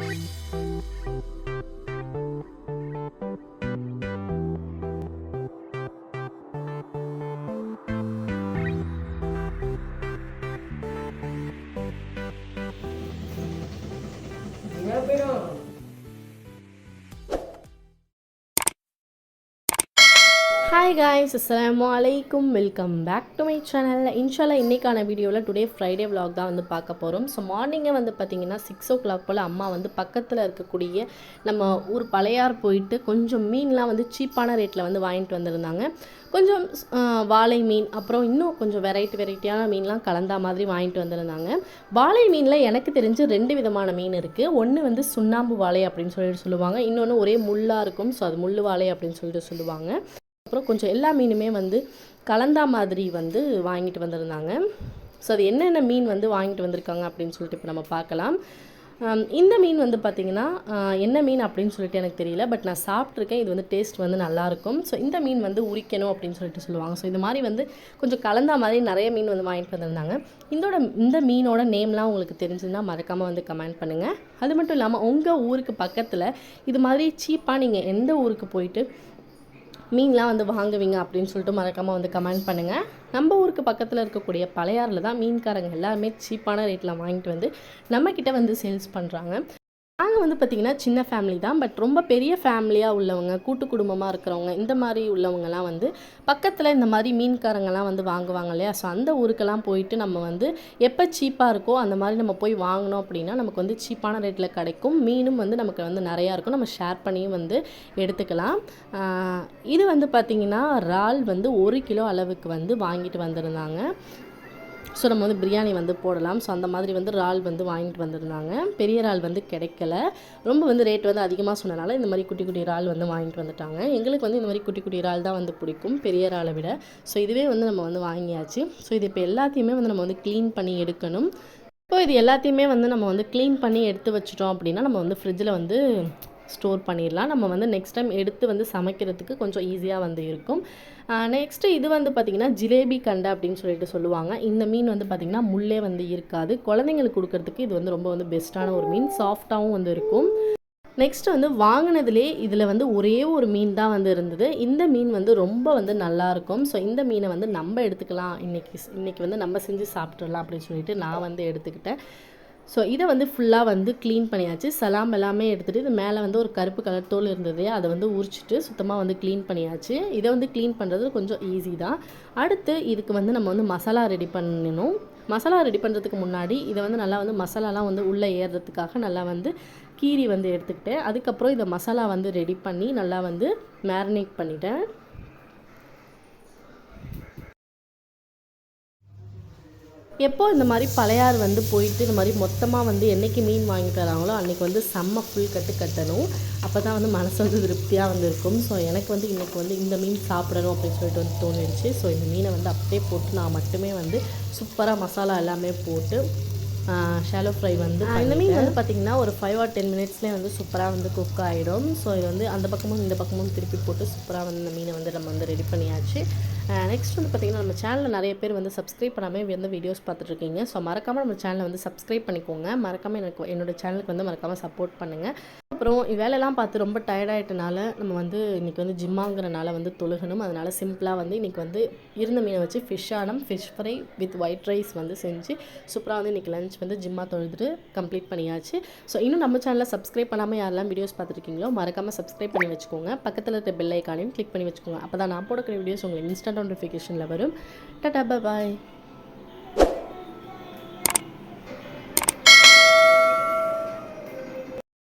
야, 그럼. Hi guys அஸ்லாம் வலைக்கும் welcome back to my channel இன்ஷாலா இன்றைக்கான வீடியோவில் டுடே ஃப்ரைடே விலாக் தான் வந்து பார்க்க போகிறோம் ஸோ மார்னிங்கே வந்து பார்த்திங்கன்னா சிக்ஸ் ஓ கிளாக் போல் அம்மா வந்து பக்கத்தில் இருக்கக்கூடிய நம்ம ஊர் பழையார் போயிட்டு கொஞ்சம் மீன்லாம் வந்து சீப்பான ரேட்டில் வந்து வாங்கிட்டு வந்திருந்தாங்க. கொஞ்சம் வாழை மீன் அப்புறம் இன்னும் கொஞ்சம் வெரைட்டி வெரைட்டியான மீன்லாம் கலந்தா மாதிரி வாங்கிட்டு வந்திருந்தாங்க. வாழை மீனில் எனக்கு தெரிஞ்சு ரெண்டு விதமான மீன் இருக்குது ஒன்று வந்து சுண்ணாம்பு வாழை அப்படின்னு சொல்லிட்டு சொல்லுவாங்க. இன்னொன்று ஒரே முள்ளாக இருக்கும். ஸோ அது முள் வாழை அப்படின்னு சொல்லிட்டு சொல்லுவாங்க. அப்புறம் கொஞ்சம் எல்லா மீனுமே வந்து கலந்தா மாதிரி வந்து வாங்கிட்டு வந்திருந்தாங்க. ஸோ அது என்னென்ன மீன் வந்து வாங்கிட்டு வந்திருக்காங்க அப்படின்னு சொல்லிட்டு இப்போ நம்ம பார்க்கலாம். இந்த மீன் வந்து பார்த்திங்கன்னா என்ன மீன் அப்படின்னு சொல்லிட்டு எனக்கு தெரியல பட் நான் சாப்பிட்ருக்கேன் இது வந்து டேஸ்ட் வந்து நல்லாயிருக்கும் ஸோ இந்த மீன் வந்து உரிக்கணும் அப்படின்னு சொல்லிட்டு சொல்லுவாங்க. ஸோ இது மாதிரி வந்து கொஞ்சம் கலந்தா மாதிரி நிறைய மீன் வந்து வாங்கிட்டு வந்திருந்தாங்க. இதோட இந்த மீனோட நேம்லாம் உங்களுக்கு தெரிஞ்சுன்னா மறக்காமல் வந்து கமெண்ட் பண்ணுங்கள் அது மட்டும் இல்லாமல் உங்கள் ஊருக்கு பக்கத்தில் இது மாதிரி சீப்பாக நீங்கள் எந்த ஊருக்கு போயிட்டு மீன்லாம் வந்து வாங்குவீங்க அப்படின்னு சொல்லிட்டு மறக்காமல் வந்து கமெண்ட் பண்ணுங்கள் நம்ம ஊருக்கு பக்கத்தில் இருக்கக்கூடிய பழையாறில் தான் மீன்காரங்க எல்லாருமே சீப்பான ரேட்டில் வாங்கிட்டு வந்து நம்மக்கிட்ட வந்து சேல்ஸ் பண்ணுறாங்க நாங்கள் வந்து பார்த்திங்கன்னா சின்ன ஃபேமிலி தான். பட் ரொம்ப பெரிய ஃபேமிலியாக உள்ளவங்க கூட்டு குடும்பமாக இருக்கிறவங்க இந்த மாதிரி உள்ளவங்கலாம் வந்து பக்கத்தில் இந்த மாதிரி மீன்காரங்கெல்லாம் வந்து வாங்குவாங்க இல்லையா? ஸோ அந்த ஊருக்கெல்லாம் போயிட்டு நம்ம வந்து எப்போ சீப்பாக இருக்கோ அந்த மாதிரி நம்ம போய் வாங்கினோம் அப்படின்னா நமக்கு வந்து சீப்பான ரேட்டில் கிடைக்கும். மீனும் வந்து நமக்கு வந்து நிறையா இருக்கும். நம்ம ஷேர் பண்ணியும் வந்து எடுத்துக்கலாம். இது வந்து பார்த்திங்கன்னா இறால் வந்து ஒரு கிலோ அளவுக்கு வந்து வாங்கிட்டு வந்திருந்தாங்க. ஸோ நம்ம வந்து பிரியாணி வந்து போடலாம். ஸோ அந்த மாதிரி வந்து இறால் வந்து வாங்கிட்டு வந்திருந்தாங்க. பெரிய இறால் வந்து கிடைக்கல. ரொம்ப வந்து ரேட் வந்து அதிகமாக சொன்னனால இந்த மாதிரி குட்டி குட்டி இறால் வந்து வாங்கிட்டு வந்துட்டாங்க. எங்களுக்கு வந்து இந்த மாதிரி குட்டி குட்டி இறால் தான் வந்து பிடிக்கும் பெரிய இறாலை விட. ஸோ இதுவே வந்து நம்ம வந்து வாங்கியாச்சு. ஸோ இது இப்போ எல்லாத்தையுமே வந்து நம்ம வந்து க்ளீன் பண்ணி எடுக்கணும். இப்போ இது எல்லாத்தையுமே வந்து நம்ம வந்து க்ளீன் பண்ணி எடுத்து வச்சிட்டோம் அப்படின்னா நம்ம வந்து ஃப்ரிட்ஜில் வந்து ஸ்டோர் பண்ணிடலாம். நம்ம வந்து நெக்ஸ்ட் டைம் எடுத்து வந்து சமைக்கிறதுக்கு கொஞ்சம் ஈஸியாக வந்து இருக்கும். நெக்ஸ்ட்டு இது வந்து பார்த்திங்கன்னா ஜிலேபி கண்டை அப்படின்னு சொல்லிட்டு சொல்லுவாங்க. இந்த மீன் வந்து பார்த்திங்கன்னா முள்ளே வந்து இருக்காது. குழந்தைங்களுக்கு கொடுக்கறதுக்கு இது வந்து ரொம்ப வந்து பெஸ்ட்டான ஒரு மீன். சாஃப்டாகவும் வந்து இருக்கும். நெக்ஸ்ட் வந்து வாங்கினதுலே இதில் வந்து ஒரே ஒரு மீன் தான் வந்து இருந்தது. இந்த மீன் வந்து ரொம்ப வந்து நல்லாயிருக்கும் ஸோ இந்த மீனை வந்து நம்ம எடுத்துக்கலாம். இன்றைக்கி இன்றைக்கி வந்து நம்ம செஞ்சு சாப்பிட்றலாம் அப்படின்னு சொல்லிட்டு நான் வந்து எடுத்துக்கிட்டேன். ஸோ இதை வந்து ஃபுல்லாக வந்து க்ளீன் பண்ணியாச்சு. சலாம் எல்லாமே எடுத்துகிட்டு இது மேலே வந்து ஒரு கருப்பு கலர் தோல் இருந்தது. அதை வந்து உரிச்சிட்டு சுத்தமாக வந்து க்ளீன் பண்ணியாச்சு. இதை வந்து க்ளீன் பண்ணுறது கொஞ்சம் ஈஸி தான். அடுத்து இதுக்கு வந்து நம்ம வந்து மசாலா ரெடி பண்ணணும். மசாலா ரெடி பண்ணுறதுக்கு முன்னாடி இதை வந்து நல்லா வந்து மசாலாலாம் வந்து உள்ளே ஏறுறதுக்காக நல்லா வந்து கீரி வந்து எடுத்துக்கிட்டேன். அதுக்கப்புறம் இதை மசாலா வந்து ரெடி பண்ணி நல்லா வந்து மேரினேட் பண்ணிட்டேன். எப்போ இந்த மாதிரி பழையார் வந்து போயிட்டு இந்த மாதிரி மொத்தமாக வந்து என்னைக்கு மீன் வாங்கிட்டு வராங்களோ அன்றைக்கி வந்து செம்ம ஃபுல் கட்டு கட்டணும். அப்போ தான் வந்து மனசு வந்து திருப்தியாக வந்து இருக்கும் ஸோ எனக்கு வந்து இன்றைக்கி வந்து இந்த மீன் சாப்பிடணும் அப்படின்னு சொல்லிட்டு வந்து தோணிடுச்சு. ஸோ இந்த மீனை வந்து அப்படியே போட்டு நான் மட்டுமே வந்து சூப்பராக மசாலா எல்லாமே போட்டு ஷாலோ ஃப்ரை வந்து இந்த மீன் வந்து பார்த்திங்கன்னா ஒரு ஃபைவ் ஆர் டென் மினிட்ஸ்லேயே வந்து சூப்பராக வந்து குக் ஆகிடும் ஸோ இது வந்து அந்த பக்கமும் இந்த பக்கமும் திருப்பி போட்டு சூப்பராக வந்து இந்த மீனை வந்து நம்ம வந்து ரெடி பண்ணியாச்சு. நெக்ஸ்ட் வந்து பார்த்திங்கன்னா நம்ம சேனலில் நிறைய பேர் வந்து சப்ஸ்கிரைப் பண்ணாமல் வந்து வீடியோஸ் பார்த்துட்ருக்கீங்க. ஸோ மறக்காமல் நம்ம சேனலை வந்து சப்ஸ்கிரைப் பண்ணிக்கோங்க. மறக்காமல் எனக்கு என்னோட சேனலுக்கு வந்து மறக்காமல் சப்போர்ட் பண்ணுங்கள் அப்புறம் வேலையெல்லாம் பார்த்து ரொம்ப டயர்டாயிட்டனால நம்ம வந்து இன்றைக்கி வந்து ஜிம்மாங்கிறனால வந்து தொழுகணும். அதனால் சிம்பிளாக வந்து இன்றைக்கி வந்து இருந்த மீனை வச்சு fish annum fish fry with white rice வந்து செஞ்சு சூப்பராக வந்து இன்றைக்கி லஞ்ச் வந்து ஜிம்மா தொழுதுட்டு கம்ப்ளீட் பண்ணியாச்சு. ஸோ இன்னும் நம்ம சேனலில் சப்ஸ்கிரைப் பண்ணாமல் யாரெல்லாம் வீடியோஸ் பார்த்துருக்கீங்களோ மறக்காமல் சப்ஸ்கிரைப் பண்ணி வச்சுக்கோங்க. பக்கத்தில் இருக்க பெல் ஐக்கானையும் கிளிக் பண்ணி வச்சுக்கோங்க. அப்போ தான் நான் போடக்கூடிய வீடியோஸ் உங்களுக்கு இன்ஸ்டன்ட் நோட்டிஃபிகேஷனில் வரும் டாடா பாய்